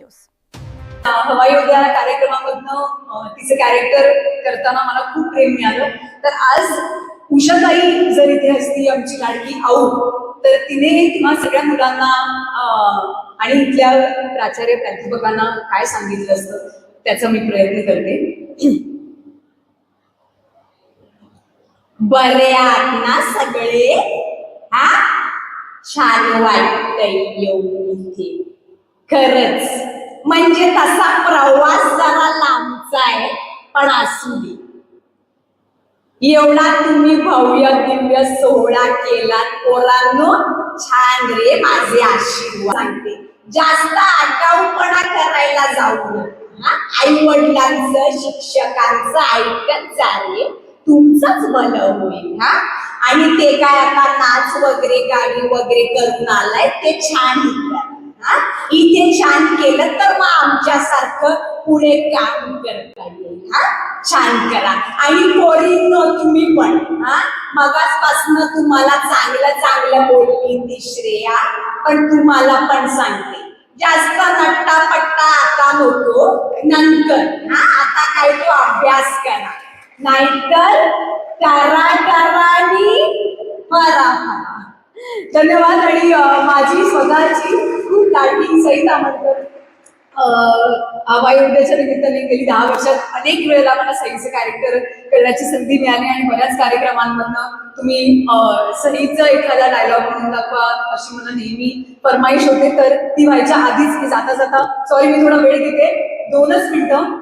News. हवाई उद्यान कार्यक्रमामधनं तिचं कॅरेक्टर करताना मला खूप प्रेम मिळालं. तर आज उषाताई जर इथे असती आमची लाडकी आऊ तर तिने किंवा सगळ्या मुलांना आणि इथल्या प्राचार्य प्राध्यापकांना काय सांगितलं असतं त्याचा मी प्रयत्न करते. बरे आहात ना सगळे? हा? छान वाटतय येऊन इथे. खरंच. म्हणजे तसा प्रवास जरा लांबचा आहे पण असू दे. एवढा तुम्ही भव्य दिव्य सोहळा केला पोरांनो छान रे माझे आशीर्वाद. सांगते. जास्त आगाऊपणा करायला जाऊ नका. आई वडिलांचं शिक्षकांचं ऐकत जा तुमचंच भलं होईल हा. आणि ते काय आता नाच वगैरे गाडी वगैरे करून आलाय ते छान इथे छान केलं पुढे काम करता येईल. हा? छान करा. आणि पोरींनो तुम्ही पण हा? मगासपासून तुम्हाला चांगलं चांगलं बोलली ती श्रेया पण तुम्हाला पण सांगते. जास्त नट्टा पट्टा आता होतो नंतर हा? आता काय तो अभ्यास करा. नाहीतर करा करा फरा फरा धन्यवाद आणि माझी स्वतःची खूप लाटिंग सहित आम्हाला अं, निमित्ताने गेली दहा वर्षात अनेक वेळेला मला सईचं कॅरेक्टर करण्याची संधी मिळाली आणि बऱ्याच कार्यक्रमांमधनं तुम्ही सईचं एखादा डायलॉग म्हणून दाखवा अशी मला नेहमी फरमाईश होते. तर ती व्हायच्या आधीच मी जाता जाता सॉरी मी थोडा वेळ घेते. दोनच मिनिटं.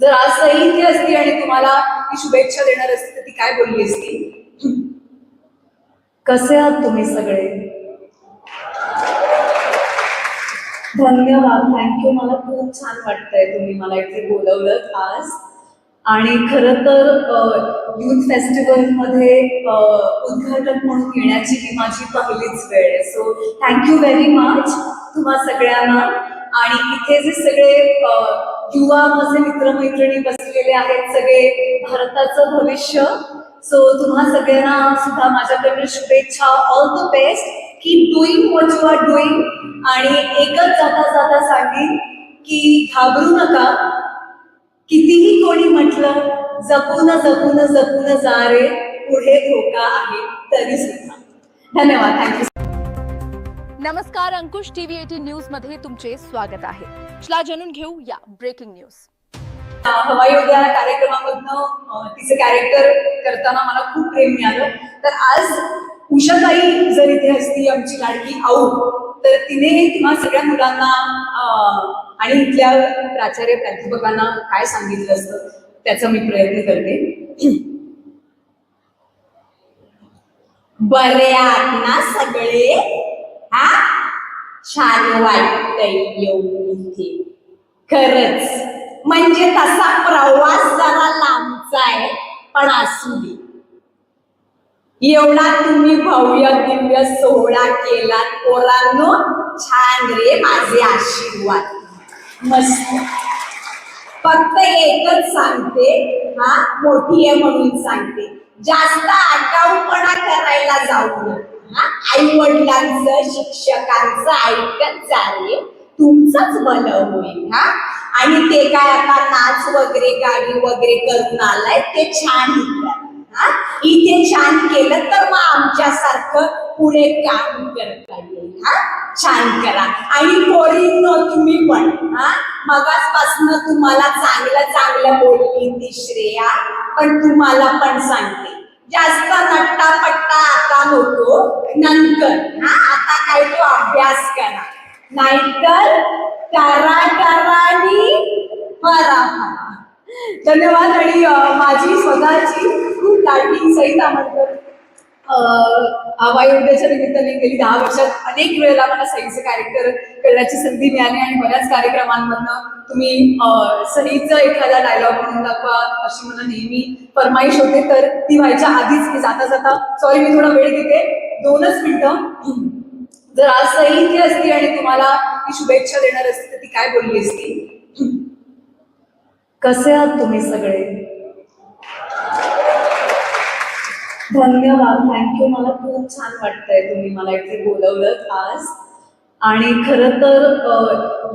जर आज सई इथे असती आणि तुम्हाला ती शुभेच्छा देणार असती तर ती काय बोलली असती? कसे आहात तुम्ही सगळे? धन्यवाद. थँक्यू मला खूप छान वाटतंय तुम्ही मला इथे बोलवलं आज. आणि खरं तर युथ फेस्टिवलमध्ये उद्घाटन म्हणून येण्याची ही माझी पहिलीच वेळ आहे. सो थँक्यू व्हेरी मच तुम्हा सगळ्यांना. आणि इथे जे सगळे युवा माझे मित्रमैत्रिणी बसलेले आहेत सगळे भारताचं भविष्य. सो तुम्हा सगळ्यांना सुद्धा माझ्याकडनं शुभेच्छा. All the best keep doing what you are doing आणि एकच जाता जाता सांगेन की घाबरू नका. कितीही कोणी म्हटलं जपून जपून जपून जा रे पुढे धोका आहे तरी सुद्धा. धन्यवाद. थँक्यू नमस्कार अंकुश टीव्ही एटीन न्यूजमध्ये तुमचे स्वागत आहे. चला जाणून घेऊ या ब्रेकिंग न्यूज हवाई उद्यान कार्यक्रमामधनं तिचं कॅरेक्टर करताना मला खूप प्रेम मिळालं. तर आज उषाताई जर इथे असती आमची लाडकी आऊ तर तिने किंवा सगळ्या मुलांना आणि इथल्या प्राचार्य प्राध्यापकांना काय सांगितलं असतं त्याचा मी प्रयत्न करते. बरे आहात ना सगळे? हा? छान वाटतय येऊन इथे. म्हणजे तसा प्रवास जरा लांबचा आहे पण असू दे. एवढा तुम्ही भव्य दिव्य सोहळा केला पोरांनो छान रे माझे आशीर्वाद. मस्त. फक्त एकच सांगते हा मोठी आहे म्हणून सांगते. जास्त आगाऊपणा करायला जाऊ नका. आई वडिलांचं शिक्षकांचं ऐकत चालेल तुमचंच भलं होईल हा. आणि ते काय आता नाच वगैरे गाडी वगैरे करून आलाय ते छान इथे छान केलं तर मग आमच्यासारखं पुढे काम करता येईल हा? छान करा. आणि पोरींनो तुम्ही पण हा? मगासपासून तुम्हाला चांगलं चांगलं बोलली ती श्रेया पण तुम्हाला पण सांगते. जास्त नट्टा पट्टा आता होतो नंतर हा? आता काय तो अभ्यास करा. नाहीतर करा करा आणि फरा धन्यवाद आणि माझी स्वतःची लाडकी सई तामणकर अं, निमित्ताने गेली दहा वर्षात अनेक वेळेला मला सईचं कॅरेक्टर करण्याची संधी मिळाली आणि बऱ्याच कार्यक्रमांमधनं तुम्ही सईचा सईचं एखादा डायलॉग म्हणून दाखवा अशी मला नेहमी फरमाईश होते. तर ती व्हायच्या आधीच की जाता जाता सॉरी मी थोडा वेळ घेते दोनच मिनिटं. जर आज सई इथे असती आणि तुम्हाला ती शुभेच्छा देणार असती तर ती काय बोलली असती? कसे आहात तुम्ही सगळे? धन्यवाद. थँक्यू मला खूप छान वाटतंय तुम्ही मला इथे बोलवलं आज. आणि खरं तर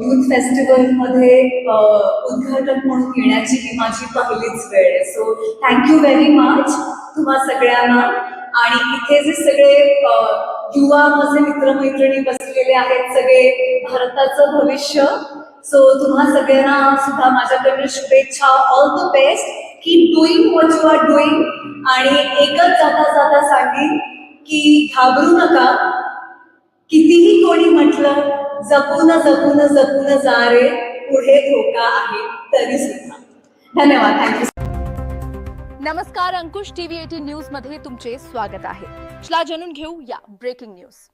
युथ फेस्टिवलमध्ये उद्घाटक म्हणून येण्याची ही माझी पहिलीच वेळ आहे. सो थँक्यू व्हेरी मच तुम्हा सगळ्यांना. आणि इथे जे सगळे युवा माझे मित्रमैत्रिणी बसलेले आहेत सगळे भारताचं भविष्य. सो तुम्हा सगळ्यांना सुद्धा माझ्याकडनं शुभेच्छा. All the best keep doing what you are doing आणि एकच जाता जाता सांगेन की घाबरू नका. कितीही कोणी म्हटलं जपून जपून जपून जा रे पुढे धोका आहे तरी सुद्धा. धन्यवाद. थँक्यू नमस्कार अंकुश टीव्ही एटीन न्यूजमध्ये तुमचे स्वागत आहे. चला जाणून घेऊ या ब्रेकिंग न्यूज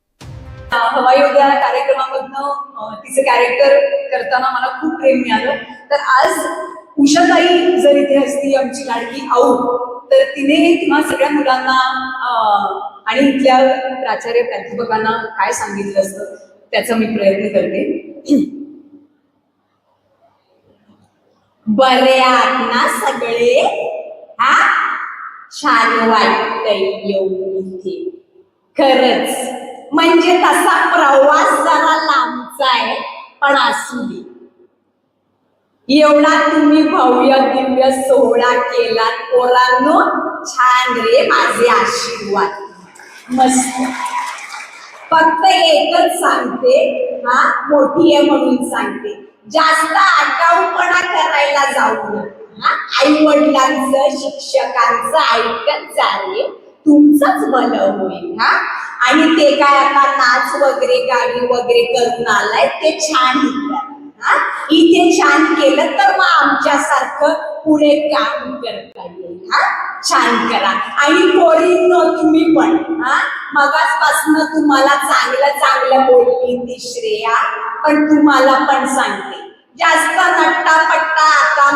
हवाई उद्यान कार्यक्रमामधनं तिचं कॅरेक्टर करताना मला खूप प्रेम मिळालं. तर आज उषाताई जर इथे असती आमची लाडकी आऊ तर तिने किंवा सगळ्या मुलांना आणि इथल्या प्राचार्य प्राध्यापकांना काय सांगितलं असतं त्याचा मी प्रयत्न करते. बरे आहात ना सगळे? हा? छान वाटतय येऊन इथे. खरंच. म्हणजे तसा प्रवास जरा लांबचा आहे पण असू दे. एवढा तुम्ही भव्य दिव्य सोहळा केला पोरांनो छान रे माझे आशीर्वाद. मस्त. फक्त एकच सांगते हा मोठी आहे म्हणून सांगते. जास्त आगाऊपणा करायला जाऊ नका. आई वडिलांचं शिक्षकांचं ऐकत चालेल तुमचंच भलं होईल हा. आणि ते काय आता नाच वगैरे गाडी वगैरे करून आलाय ते छान इथे छान केलं तर मग आमच्यासारखं पुढे काम करता येईल हा? छान करा. आणि पोरींनो तुम्ही पण हा? मगासपासून तुम्हाला चांगलं चांगलं बोलली ती श्रेया पण तुम्हाला पण सांगते. जास्त नट्टा पट्टा आता